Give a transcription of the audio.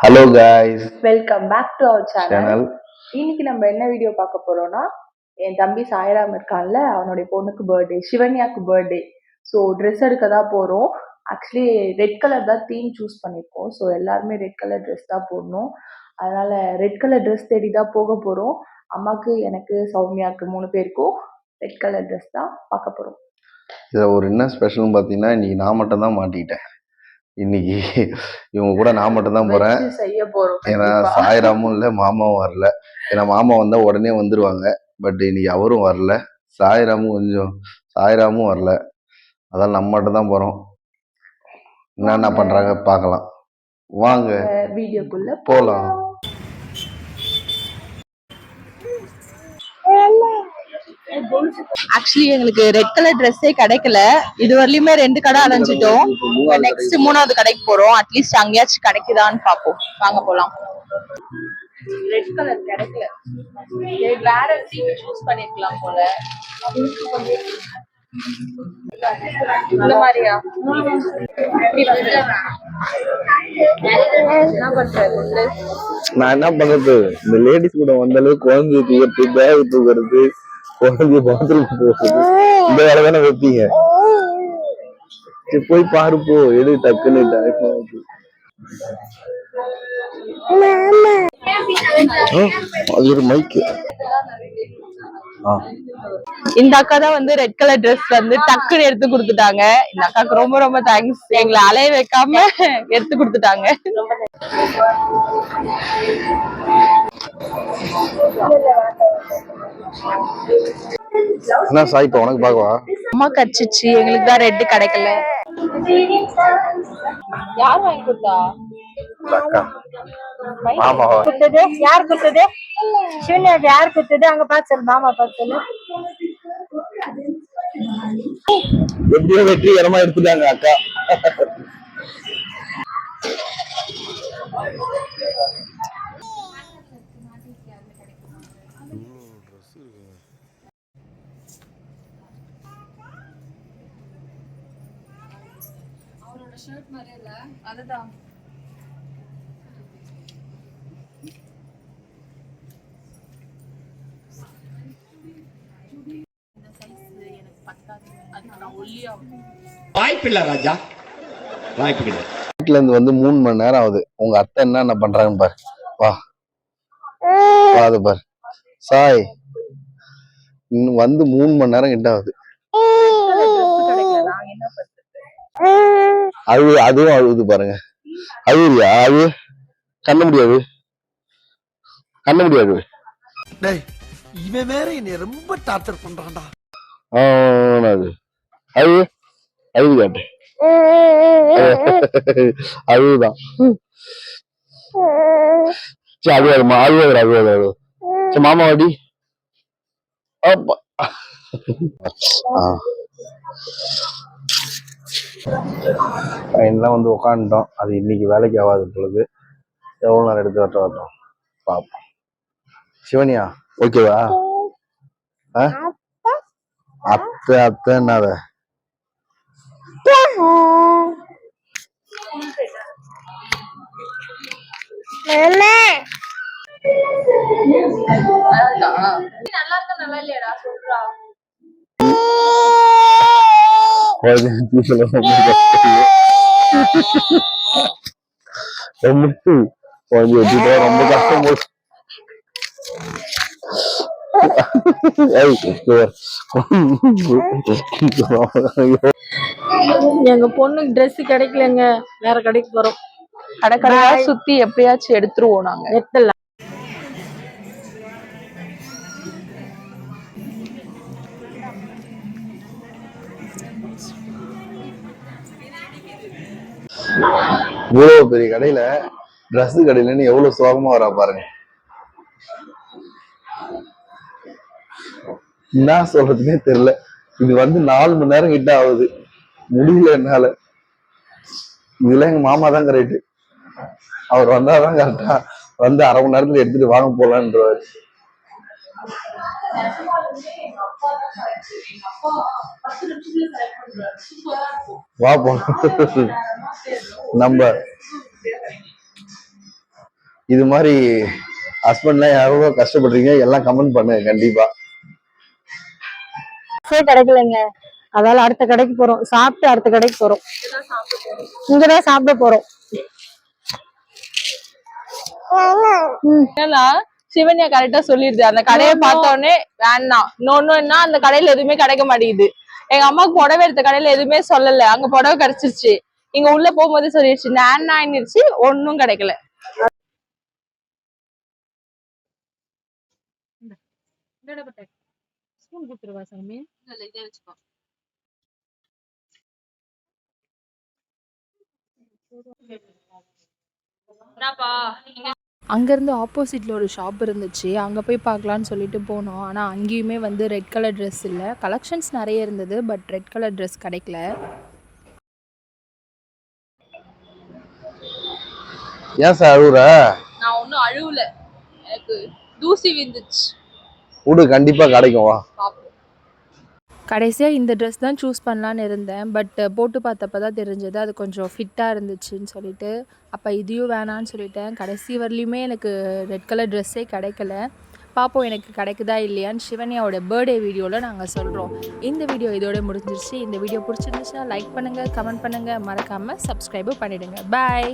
Hello guys welcome back to our channel இன்னைக்கு நம்ம என்ன வீடியோ பார்க்க போறோம்னா என் தம்பி சாய்ராம் இருக்கான்ல அவனுடைய பொண்ணுக்கு பர்த்டே சிவன்யாக்கு பர்த்டே ஸோ ட்ரெஸ் எடுக்க தான் போகிறோம் ஆக்சுவலி ரெட் கலர் தான் தீம் சூஸ் பண்ணியிருக்கோம் ஸோ எல்லாருமே ரெட் கலர் ட்ரெஸ் தான் போடணும். அதனால ரெட் கலர் ட்ரெஸ் தேடி தான் போக போகிறோம் அம்மாக்கு எனக்கு சௌமியாக்கு மூணு பேருக்கும் ரெட் கலர் ட்ரெஸ் தான் பார்க்க போகிறோம் இதில் ஒரு என்ன ஸ்பெஷல்னு பார்த்தீங்கன்னா இன்னைக்கு நான் மட்டும் தான் மாட்டிக்கிட்டேன். இன்னைக்கு இவங்க கூட நான் மட்டும் தான் போகிறேன் செய்ய போகிறோம் ஏன்னா சாய்ராமும் இல்லை மாமாவும் வரல. ஏன்னா மாமா வந்தால் உடனே வந்துருவாங்க. பட் இன்னைக்கு அவரும் வரல. சாய்ராமும் கொஞ்சம் சாய்ராமும் வரல. அதால் நம்ம மட்டும் தான் போகிறோம் என்னென்ன பண்ணுறாங்க பார்க்கலாம். வாங்க. வீடியோக்குள்ள போகலாம் ஆக்சுவலி எங்களுக்கு ரெட் கலர் ட்ரெஸ்ஸே கிடைக்கல. இது வரலையுமே ரெண்டு கடை அலைஞ்சிட்டோம் நெக்ஸ்ட் மூணாவது கடைக்கு போறோம். அட்லீஸ்ட் அங்கேயாச்சும் கிடைக்குதான்னு பார்ப்போம். வாங்க போலாம். ரெட் கலர் கிடைக்கல. வேற தீம் சூஸ் பண்ணிருக்கலாம் போல. இந்த மாதிரியா நான் என்ன பண்றது? இந்த லேடிஸ் கூட வந்த அளவுக்கு குழந்தைய தூக்கிறது பேக் தூக்குறது. குழந்தைய பாத்ரூம் இந்த வேலை தானே வைப்பீங்க. சரி போய் பாரு போ. எடு டக்குன்னு அது ஒரு மைக்கு இந்த அக்கா தான் வந்து ரெட் கலர் Dress வந்து டக்குன்னு எடுத்து கொடுத்துட்டாங்க. இந்த அக்காக்கு ரொம்ப ரொம்ப தேங்க்ஸ் எங்களை அலைய வைக்காம எடுத்து கொடுத்துட்டாங்க. என்ன சாய் இப்போ உனக்கு பார்க்கவா? அம்மா கச்சிச்சு எங்களுக்கு தான் ரெட் கிடைக்கல. யார் வாங்கி கொடுத்தா? யார் கொடுத்தது? சிவனியாக்கு யார் கொடுத்தது? அங்க பார்த்து சொல்லு மாமா சொல்லு. எப்படியோ வெற்றிகரமா எடுத்துட்டாங்க அக்கா. வாய்ப்பில்லை ராஜா. வாய்ப்பில்லை வீட்டுல இருந்து வந்து மூணு மணி நேரம் ஆகுது. உங்க அத்தை என்னென்ன பண்றாங்கன்னு பாரு. வா. வா அது பாரு. சாய். இன்னும் வந்து மூணு மணி நேரம் கிட்ட ஆகுது. அழுவு அதுவும் அழுகுது பாருங்க. அழுவியா அழு. கண்ண முடியாது. கண்ண முடியாது. டேய் இவன் வேற என்னை ரொம்ப டார்ச்சர் பண்றான்டா. அது அழு. அழுது காட்டு. அழுதுதான். சரி அழுவாதுமா அழுவாது அழுவாது அழுவாது. சரி மாமா வாடி. அப்பா. ஃபைனலாக வந்து உக்காந்துட்டோம் அது இன்னைக்கு வேலைக்கு ஆகாது பொழுது. எவ்வளோ நேரம் எடுத்து வரட்டும் வரட்டும். பார்ப்போம் சிவனியா ஓகேவா? ஆ? அத்தை அத்தை என்னத? நல்லா இருக்கா? நல்லா இல்லையாடா? சொல்றா. குழந்தை சொல்ல ரொம்ப கஷ்டம் ரொம்ப குழந்தை வச்சுட்டா ரொம்ப கஷ்டம் போச்சு. எங்க பொண்ணுக்கு Dress கிடைக்கலங்க. வேற கடைக்கு போறோம். கடை கடையா சுத்தி எப்படியாச்சும் எடுத்துருவோம் நாங்க. எடுத்துடலாம். இவ்வளவு பெரிய கடையில Dress கடையிலன்னு எவ்வளவு சோகமா வரா பாருங்க. என்ன சொல்றதுன்னே தெரியல. இது வந்து நாலு மணி நேரம் கிட்ட ஆகுது. முடியல என்னால. இதுல எங்க மாமா தான் கரெக்ட் அவர் வந்தாதான் கரெக்டா வந்து அரை மணி நேரத்துல எடுத்துட்டு வாங்க போலான்றவர். வா போலாம் நம்ம இது மாதிரி ஹஸ்பண்ட்லாம் யாரோ கஷ்டப்படுறீங்க? எல்லாம் கமெண்ட் பண்ணுங்க கண்டிப்பா. சரி கிடைக்கலைங்க. அதால அடுத்த கடைக்கு போறோம். சாப்பிட்டு அடுத்த கடைக்கு போறோம். இங்கதான் சாப்பிட போறோம். ஏன்னா சிவன்யா கரெக்டா சொல்லிடுது. அந்த கடையை பார்த்த உடனே வேண்டாம் இன்னொன்னுன்னா அந்த கடையில எதுவுமே கிடைக்க மாட்டேங்குது. எங்க அம்மாக்கு புடவை எடுத்த கடையில எதுவுமே சொல்லல. அங்க புடவை கிடைச்சிருச்சு. இங்க உள்ள போகும்போது சொல்லிடுச்சு நான் ஆயிடுச்சு ஒன்னும் கிடைக்கல. ஸ்பூன் கொடுத்துருவா சாமி. அங்கேருந்து ஆப்போசிட்டில் ஒரு ஷாப் இருந்துச்சு. அங்கே போய் பார்க்கலான்னு சொல்லிட்டு போனோம். ஆனால் அங்கேயுமே வந்து ரெட் கலர் ட்ரெஸ் இல்லை. கலெக்ஷன்ஸ் நிறைய இருந்தது பட் ரெட் கலர் ட்ரெஸ் கிடைக்கல. ஏன் சார் அழுகுற நான் ஒன்னும் அழுவல. எனக்கு தூசி விந்துச்சு வீடு கண்டிப்பா கிடைக்கும் வா. கடைசியாக இந்த ட்ரெஸ் தான் சூஸ் பண்ணலான்னு இருந்தேன். பட் போட்டு பார்த்தப்ப தான் தெரிஞ்சது. அது கொஞ்சம் ஃபிட்டாக இருந்துச்சுன்னு சொல்லிட்டு அப்போ இதையும் வேணான்னு சொல்லிட்டேன். கடைசி வரலையுமே எனக்கு ரெட் கலர் ட்ரெஸ்ஸே கிடைக்கல. பார்ப்போம் எனக்கு கிடைக்குதா இல்லையான்னு சிவன்யாவோட பர்த்டே வீடியோவில் நாங்கள் சொல்கிறோம் இந்த வீடியோ இதோட முடிஞ்சிருச்சு. இந்த வீடியோ பிடிச்சிருந்துச்சுன்னா லைக் பண்ணுங்கள் கமெண்ட் பண்ணுங்கள் மறக்காமல் சப்ஸ்கிரைபும் பண்ணிவிடுங்க பாய்